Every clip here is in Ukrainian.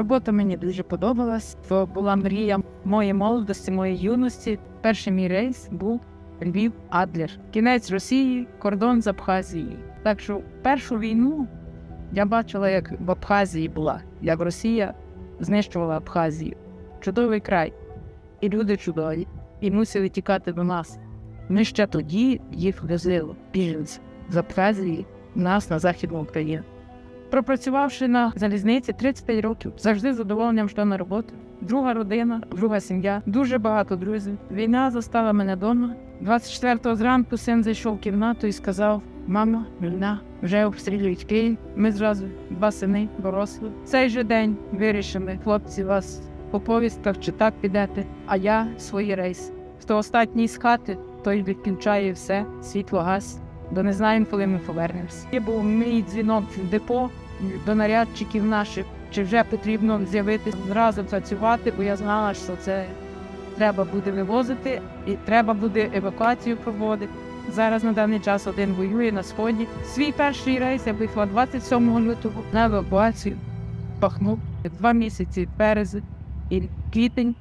Робота мені дуже подобалась. То була мрія моєї молодості, моєї юності. Перший мій рейс був Львів Адлер. Кінець Росії, кордон з Абхазією. Так що першу війну я бачила, як в Абхазії була, як Росія знищувала Абхазію. Чудовий край. І люди чудові, і мусили тікати до нас. Ми ще тоді їх везли біженці з Абхазії нас на Західну Україну. Пропрацювавши на залізниці 35 років, завжди з задоволенням йшла на роботу. Друга родина, друга сім'я, дуже багато друзів. Війна застала мене вдома. 24-го зранку син зайшов в кімнату і сказав: Мама, війна, вже обстрілюють Київ. Ми зразу два сини дорослі. Цей же день вирішили, хлопці, вас по повістках чи так підете, а я свої рейс. Хто останній з хати, той відключає все, світло газ. Бо не знаємо, коли ми повернемось. Є був мій дзвінок в депо до нарядчиків наших, чи вже потрібно з'явитися зразу працювати, бо я знала, що це треба буде вивозити і треба буде евакуацію проводити. Зараз на даний час один воює на сході. Свій перший рейс я виїхала 27 лютого на евакуацію. Пахнув два місяці березень і квітень.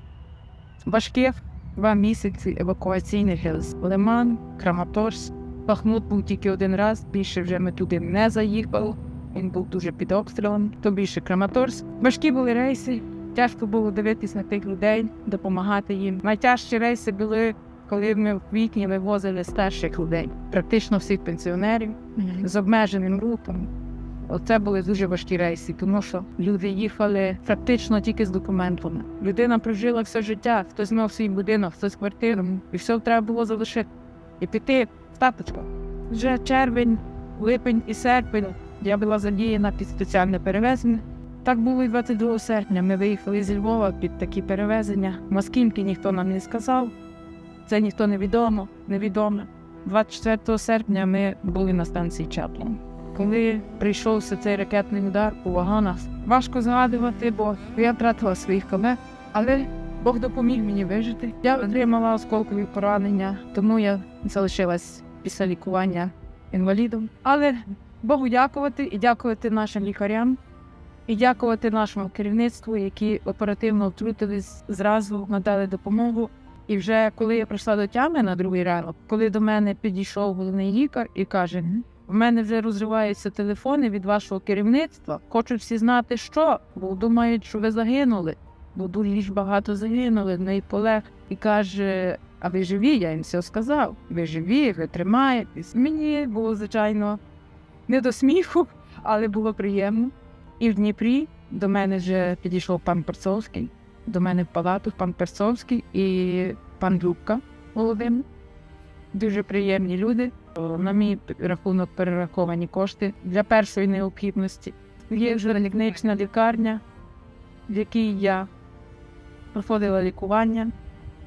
Важких два місяці евакуаційних. Лиман, Краматорськ. Бахмут був тільки один раз, більше вже ми туди не заїхали. Він був дуже під обстрілом, то більше Краматорськ. Важкі були рейси, тяжко було дивитись на тих людей, допомагати їм. Найтяжчі рейси були, коли ми в квітні вивозили старших людей, практично всіх пенсіонерів з обмеженим рухом. Оце були дуже важкі рейси, тому що люди їхали практично тільки з документами. Людина прожила все життя, хтось мав свій будинок, хтось квартиру, і все треба було залишити і піти в. Вже червень, липень і серпень я була задіяна під спеціальне перевезення. Так було і 22 серпня. Ми виїхали зі Львова під такі перевезення. Наскільки ніхто нам не сказав, це ніхто не відомо, невідомо. 24 серпня ми були на станції Чаплин. Коли прийшовся цей ракетний удар по вагонах, важко згадувати, бо я втратила своїх колег, але Бог допоміг мені вижити. Я отримала осколкові поранення, тому я залишилась після лікування інвалідом. Але Богу дякувати і дякувати нашим лікарям, і дякувати нашому керівництву, які оперативно втрутились зразу, надали допомогу. І вже коли я прийшла до тями на другий ранок, коли до мене підійшов головний лікар і каже: в мене вже розриваються телефони від вашого керівництва. Хочуть всі знати, що, бо думають, що ви загинули. Бо дуже багато загинули, в неї полег. І каже: А ви живі? Я їм все сказав. Ви живі, ви тримаєтесь. Мені було, звичайно, не до сміху, але було приємно. І в Дніпрі до мене вже підійшов пан Перцовський, до мене в палату пан Перцовський і пан Любка Володимир. Дуже приємні люди. На мій рахунок перераховані кошти для першої необхідності. Є вже клінічна лікарня, в якій я проходила лікування,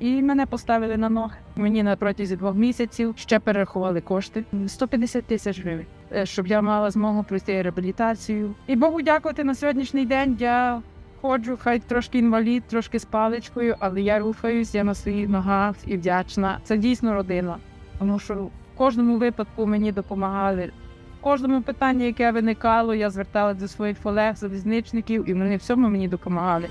і мене поставили на ноги. Мені на протязі двох місяців ще перерахували кошти 150 тисяч гривень, е, щоб я мала змогу пройти реабілітацію. І Богу дякувати на сьогоднішній день. Я ходжу, хай трошки інвалід, трошки з паличкою, але я рухаюсь, я на своїх ногах і вдячна. Це дійсно родина, тому що в кожному випадку мені допомагали. Кожному питанні, яке виникало, я зверталася до своїх колег, залізничників, і вони всьому мені допомагали.